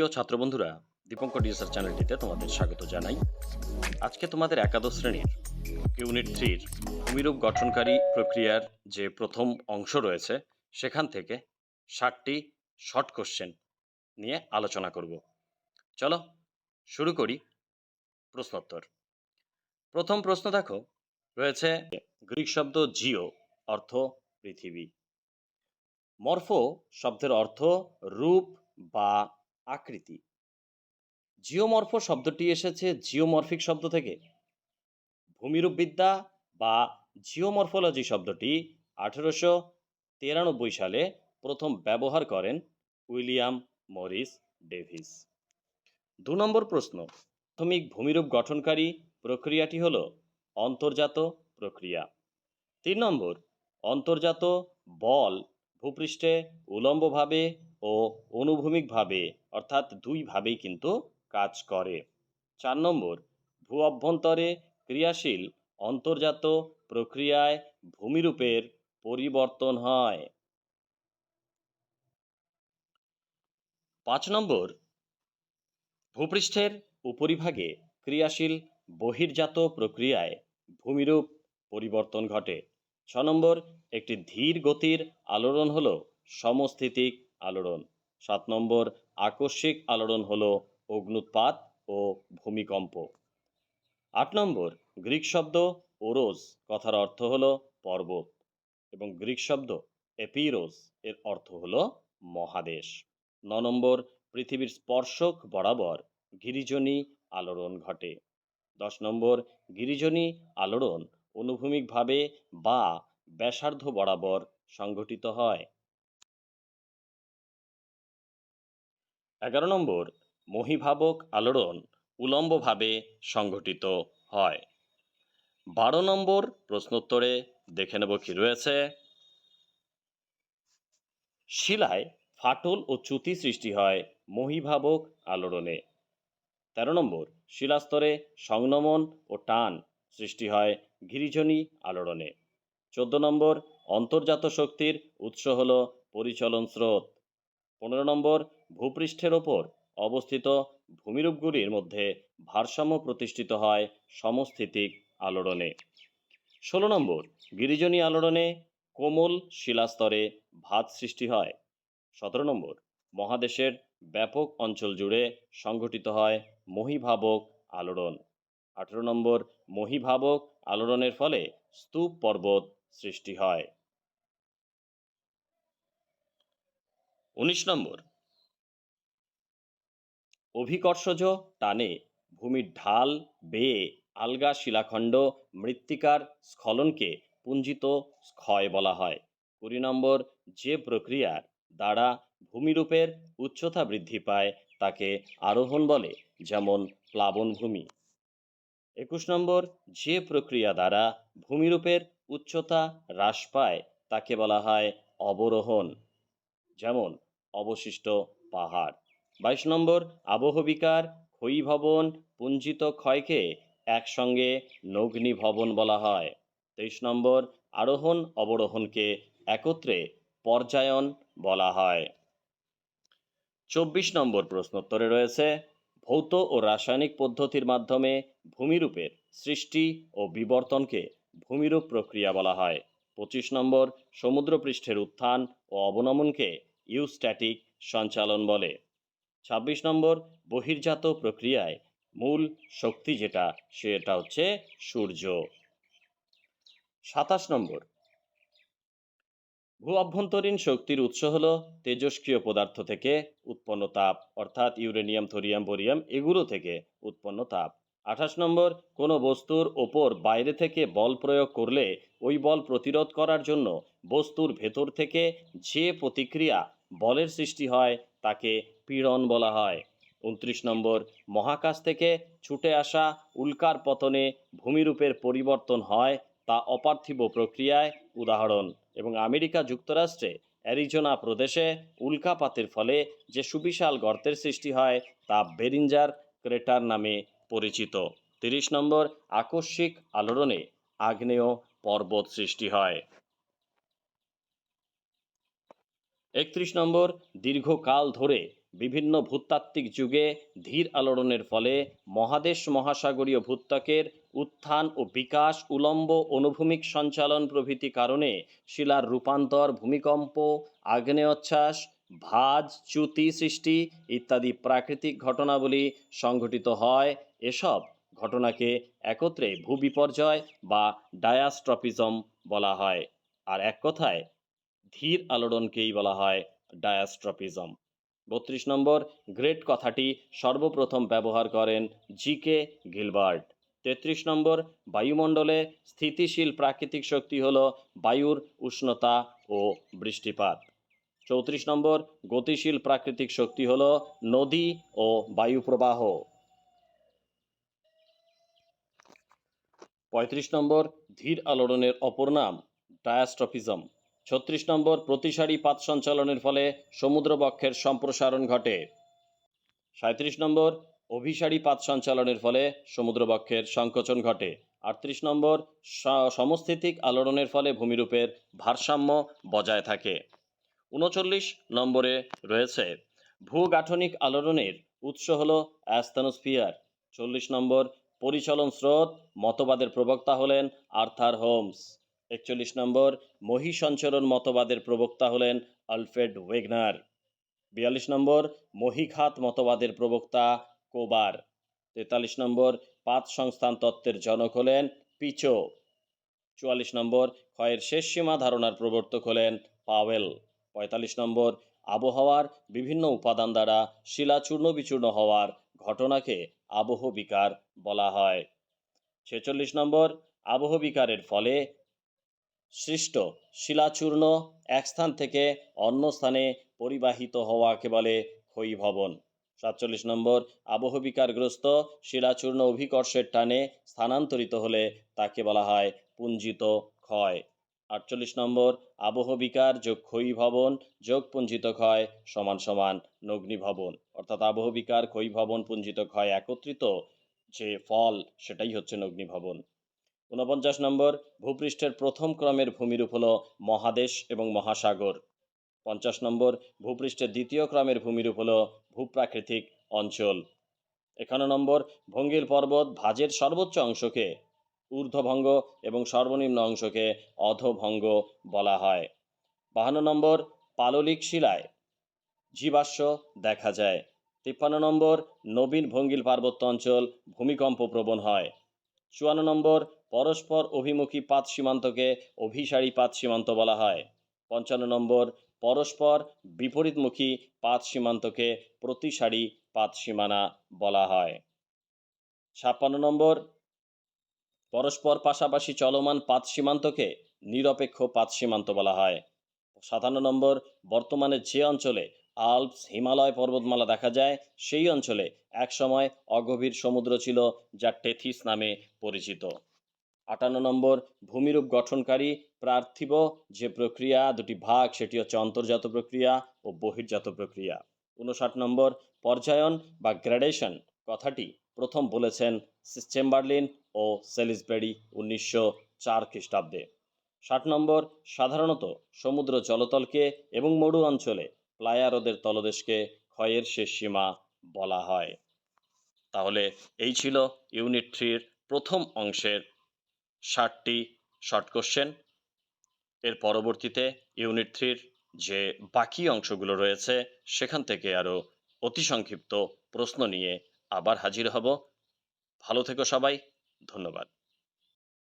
প্রিয় ছাত্রবন্ধুরা, দীপঙ্কর ডিএসআর চ্যানেলটিতে তোমাদের স্বাগত জানাই। আজকে তোমাদের একাদশ শ্রেণির ইউনিট থ্রির ভূমিরূপ গঠনকারী প্রক্রিয়ার যে প্রথম অংশ রয়েছে, সেখান থেকে ষাটটি শর্ট কোশ্চেন নিয়ে আলোচনা করব। চলো শুরু করি প্রশ্নোত্তর। প্রথম প্রশ্ন দেখো, রয়েছে গ্রিক শব্দ জিও, অর্থ পৃথিবী। মরফো শব্দের অর্থ রূপ বা আকৃতি। জিওমরফো শব্দটি এসেছে জিওমর্ফিক শব্দ থেকে। ভূমিরূপবিদ্যা বা জিওমর্ফোলজি শব্দটি আঠেরোশো তিরানব্বই সালে প্রথম ব্যবহার করেন উইলিয়াম মরিস ডেভিস। দু নম্বর প্রশ্ন, প্রাথমিক ভূমিরূপ গঠনকারী প্রক্রিয়াটি হল অন্তর্জাত প্রক্রিয়া। তিন নম্বর, অন্তর্জাত বল ভূপৃষ্ঠে উলম্বভাবে ও অনুভূমিকভাবে, অর্থাৎ দুইভাবেই কিন্তু কাজ করে। চার নম্বর, ভূ অভ্যন্তরে ক্রিয়াশীল, অন্তর্জাত প্রক্রিয়ায় ভূমিরূপের পরিবর্তন হয়। পাঁচ নম্বর, ভূপৃষ্ঠের উপরিভাগে ক্রিয়াশীল বহির্জাত প্রক্রিয়ায় ভূমিরূপ পরিবর্তন ঘটে। ছ নম্বর, একটি ধীর গতির আলোড়ন হল সমস্থিতিক আলোড়ন। সাত নম্বর, আকস্মিক আলোড়ন হল অগ্নুৎপাত ও ভূমিকম্প। আট নম্বর, গ্রিক শব্দ ওরোজ, কথার অর্থ হল পর্বত। এবং গ্রিক শব্দ এপিরোজ, এর অর্থ হল মহাদেশ। ন নম্বর, পৃথিবীর স্পর্শক বরাবর গিরিজনী আলোড়ন ঘটে। দশ নম্বর, গিরিজনী আলোড়ন অনুভূমিকভাবে বা ব্যাসার্ধ বরাবর সংঘটিত হয়। এগারো নম্বর, মহিভাবক আলোড়ন উলম্বভাবে সংঘটিত হয়। বারো নম্বর প্রশ্নোত্তরে দেখে নেব কি রয়েছে। শিলায় ফাটল ও চ্যুতি সৃষ্টি হয় মহিভাবক আলোড়নে। তেরো নম্বর, শিলাস্তরে সংনমন ও টান সৃষ্টি হয় গিরিজনী আলোড়নে। চোদ্দ নম্বর, অন্তর্জাত শক্তির উৎস হল পরিচলন স্রোত। পনেরো নম্বর ভূপৃষ্ঠের ওপর অবস্থিত ভূমিরূপগুলির মধ্যে ভারসাম্য প্রতিষ্ঠিত হয় সমস্থিতিক আলোড়নে। ষোলো নম্বর, গিরিজনী আলোড়নে কোমল শিলাস্তরে ভাত সৃষ্টি হয়। সতেরো নম্বর, মহাদেশের ব্যাপক অঞ্চল জুড়ে সংঘটিত হয় মহিভাবক আলোড়ন। আঠেরো নম্বর, মহিভাবক আলোড়নের ফলে স্তূপ পর্বত সৃষ্টি হয়। উনিশ নম্বর। অভিকর্ষজ টানে ভূমির ঢাল বেয়ে আলগা শিলাখণ্ড মৃত্তিকার স্খলনকে পুঞ্জিত ক্ষয় বলা হয়। কুড়ি নম্বর, যে প্রক্রিয়ার দ্বারা ভূমিরূপের উচ্চতা বৃদ্ধি পায় তাকে আরোহণ বলে, যেমন প্লাবনভূমি একুশ নম্বর, যে প্রক্রিয়া দ্বারা ভূমিরূপের উচ্চতা হ্রাস পায় তাকে বলা হয় অবরোহণ, যেমন অবশিষ্ট পাহাড়। বাইশ নম্বর, আবহবিকার ক্ষয়ীভবন পুঞ্জিত ক্ষয়কে একসঙ্গে নগ্নি ভবন বলা হয়। তেইশ নম্বর, আরোহণ অবরোহণকে একত্রে পর্যায়ন বলা হয়। চব্বিশ নম্বর প্রশ্নোত্তরে রয়েছে, ভৌত ও রাসায়নিক পদ্ধতির মাধ্যমে ভূমিরূপের সৃষ্টি ও বিবর্তনকে ভূমিরূপ প্রক্রিয়া বলা হয়। পঁচিশ নম্বর, সমুদ্রপৃষ্ঠের উত্থান ও অবনমনকে ইউস্ট্যাটিক সঞ্চালন বলে। ছাব্বিশ নম্বর বহির্জাত প্রক্রিয়ায় মূল শক্তি যেটা, সেটা হচ্ছে সূর্য। সাতাশ নম্বর ভূ অভ্যন্তরীণ শক্তির উৎস হল তেজস্ক্রিয় পদার্থ থেকে উৎপন্ন তাপ, অর্থাৎ ইউরেনিয়াম, থোরিয়াম, বোরিয়াম, এগুলো থেকে উৎপন্ন তাপ। আঠাশ নম্বর কোনো বস্তুর ওপর বাইরে থেকে বল প্রয়োগ করলে ওই বল প্রতিরোধ করার জন্য বস্তুর ভেতর থেকে যে প্রতিক্রিয়া বলের সৃষ্টি হয় তাকে পীড়ন বলা হয়। উনত্রিশ নম্বর, মহাকাশ থেকে ছুটে আসা উল্কার পতনে ভূমিরূপের পরিবর্তন হয় তা অপার্থিব প্রক্রিয়ায় উদাহরণ। এবং আমেরিকা যুক্তরাষ্ট্রে অ্যারিজোনা প্রদেশে উল্কাপাতের ফলে যে সুবিশাল গর্তের সৃষ্টি হয় তা বেরিঞ্জার ক্রেটার নামে পরিচিত। তিরিশ নম্বর, আকস্মিক আলোড়নে আগ্নেয় পর্বত সৃষ্টি হয়। একত্রিশ নম্বর, দীর্ঘকাল ধরে বিভিন্ন ভূতাত্ত্বিক যুগে ধীর আলোড়নের ফলে মহাদেশ মহাসাগরীয় ভূত্বকের উত্থান ও বিকাশ, উলম্ব অনুভূমিক সঞ্চালন প্রভৃতি কারণে শিলার রূপান্তর, ভূমিকম্প, আগ্নেয়োচ্ছ্বাস, ভাজ, চ্যুতি সৃষ্টি ইত্যাদি প্রাকৃতিক ঘটনাবলী সংঘটিত হয়। এসব ঘটনাকে একত্রে ভূবিপর্যয় বা ডায়াস্ট্রপিজম বলা হয়। আর এক কথায় ধীর আলোড়নকেই বলা হয় ডায়াস্ট্রপিজম। বত্রিশ নম্বর, গ্রেট কথাটি সর্বপ্রথম ব্যবহার করেন জি কে গিলবার্ট। তেত্রিশ নম্বর, বায়ুমণ্ডলে স্থিতিশীল প্রাকৃতিক শক্তি হল বায়ুর উষ্ণতা ও বৃষ্টিপাত। চৌত্রিশ নম্বর, গতিশীল প্রাকৃতিক শক্তি হল নদী ও বায়ুপ্রবাহ। পঁয়ত্রিশ নম্বর, ধীর আলোড়নের অপর নাম ডায়াস্ট্রফিজম ছত্রিশ নম্বর প্রতিসারী পাত সঞ্চালনের ফলে সমুদ্রবক্ষের সম্প্রসারণ ঘটে। সাঁত্রিশ নম্বর অভিসারী পাত সঞ্চালনের ফলে সমুদ্রবক্ষের সংকোচন ঘটে। আটত্রিশ নম্বর সমস্থিতিক আলোড়নের ফলে ভূমিরূপের ভারসাম্য বজায় থাকে। উনচল্লিশ নম্বরে রয়েছে, ভূগাঠনিক আলোড়নের উৎস হল অ্যাস্থানোস্ফিয়ার। চল্লিশ নম্বর পরিচলন স্রোত মতবাদের প্রবক্তা হলেন আর্থার হোমস। একচল্লিশ নম্বর মহিসঞ্চরণ মতবাদের প্রবক্তা হলেন আলফ্রেড ওয়েগনার। বিয়াল্লিশ নম্বর মহিখাত মতবাদের প্রবক্তা কোবার। তেতাল্লিশ নম্বর, পাঁচ সংস্থান তত্ত্বের জনক হলেন পিচো। চুয়াল্লিশ নম্বর, ক্ষয়ের শেষ সীমা ধারণার প্রবর্তক হলেন পাওয়েল। পঁয়তাল্লিশ নম্বর, আবহাওয়ার বিভিন্ন উপাদান দ্বারা শিলা চূর্ণ বিচূর্ণ হওয়ার ঘটনাকে আবহ বিকার বলা হয়। ছেচল্লিশ নম্বর, আবহ বিকারের ফলে সৃষ্ট। শিলাচূর্ণ এক স্থান থেকে অন্য স্থানে পরিবাহিত হওয়াকে বলে ক্ষয়ীভবন সাতচল্লিশ নম্বর, আবহবিকারগ্রস্ত শিলাচূর্ণ অভিকর্ষের টানে স্থানান্তরিত হলে তাকে বলা হয় পুঞ্জিত ক্ষয়। আটচল্লিশ নম্বর, আবহবিকার যোগ ক্ষয়ীভবন যোগ পুঞ্জিত ক্ষয় সমান সমান নগ্নিভবন অর্থাৎ আবহবিকার ক্ষয়ীভবন পুঞ্জিত ক্ষয় একত্রিত যে ফল, সেটাই হচ্ছে নগ্নিভবন ঊনপঞ্চাশ নম্বর, ভূপৃষ্ঠের প্রথম ক্রমের ভূমিরূপ হল মহাদেশ এবং মহাসাগর। পঞ্চাশ নম্বর, ভূপৃষ্ঠের দ্বিতীয় ক্রমের ভূমিরূপ হল ভূপ্রাকৃতিক অঞ্চল। একান্ন নম্বর ভঙ্গিল পর্বত ভাজের সর্বোচ্চ অংশকে, ঊর্ধ্বভঙ্গ এবং সর্বনিম্ন অংশকে অধভঙ্গ বলা হয়। বাহান্ন নম্বর, পাললিক শিলায় জীবাশ্ম দেখা যায়। তিপ্পান্ন নম্বর, নবীন ভঙ্গিল পার্বত্য অঞ্চল ভূমিকম্প প্রবণ হয়। চুয়ান্ন নম্বর পরস্পর অভিমুখী পাত সীমান্তকে অভিসারী পাত সীমান্ত বলা হয়। পঞ্চান্ন নম্বর, পরস্পর বিপরীতমুখী পাত সীমান্তকে প্রতিসারী পাত সীমানা বলা হয়। ছাপ্পান্ন নম্বর, পরস্পর পাশাপাশি চলমান পাত সীমান্তকে নিরপেক্ষ পাত সীমান্ত বলা হয়। সাতান্ন নম্বর, বর্তমানে যে অঞ্চলে আল্পস হিমালয় পর্বতমালা দেখা যায়, সেই অঞ্চলে একসময় অগভীর সমুদ্র ছিল, যা টেথিস নামে পরিচিত। আটান্ন নম্বর, ভূমিরূপ গঠনকারী পার্থিব যে প্রক্রিয়া, দুটি ভাগ, সেটি হচ্ছে অন্তর্জাত প্রক্রিয়া ও বহির্জাত প্রক্রিয়া। উনষাট নম্বর, পর্যায়ন বা গ্র্যাডেশন কথাটি প্রথম বলেছেন চেম্বারলিন ও সেলিসবেরি উনিশশো চার খ্রিস্টাব্দে। ষাট নম্বর, সাধারণত সমুদ্র জলতলকে এবং মরু অঞ্চলে প্লায়া হ্রদের তলদেশকে ক্ষয়ের শেষ সীমা বলা হয়। তাহলে এই ছিল ইউনিট থ্রির প্রথম অংশের ষাটটি শর্ট কোশ্চেন এর পরবর্তীতে ইউনিট থ্রির যে বাকি অংশগুলো রয়েছে, সেখান থেকে আরও অতি সংক্ষিপ্ত প্রশ্ন নিয়ে আবার হাজির হব। ভালো থেকো সবাই, ধন্যবাদ।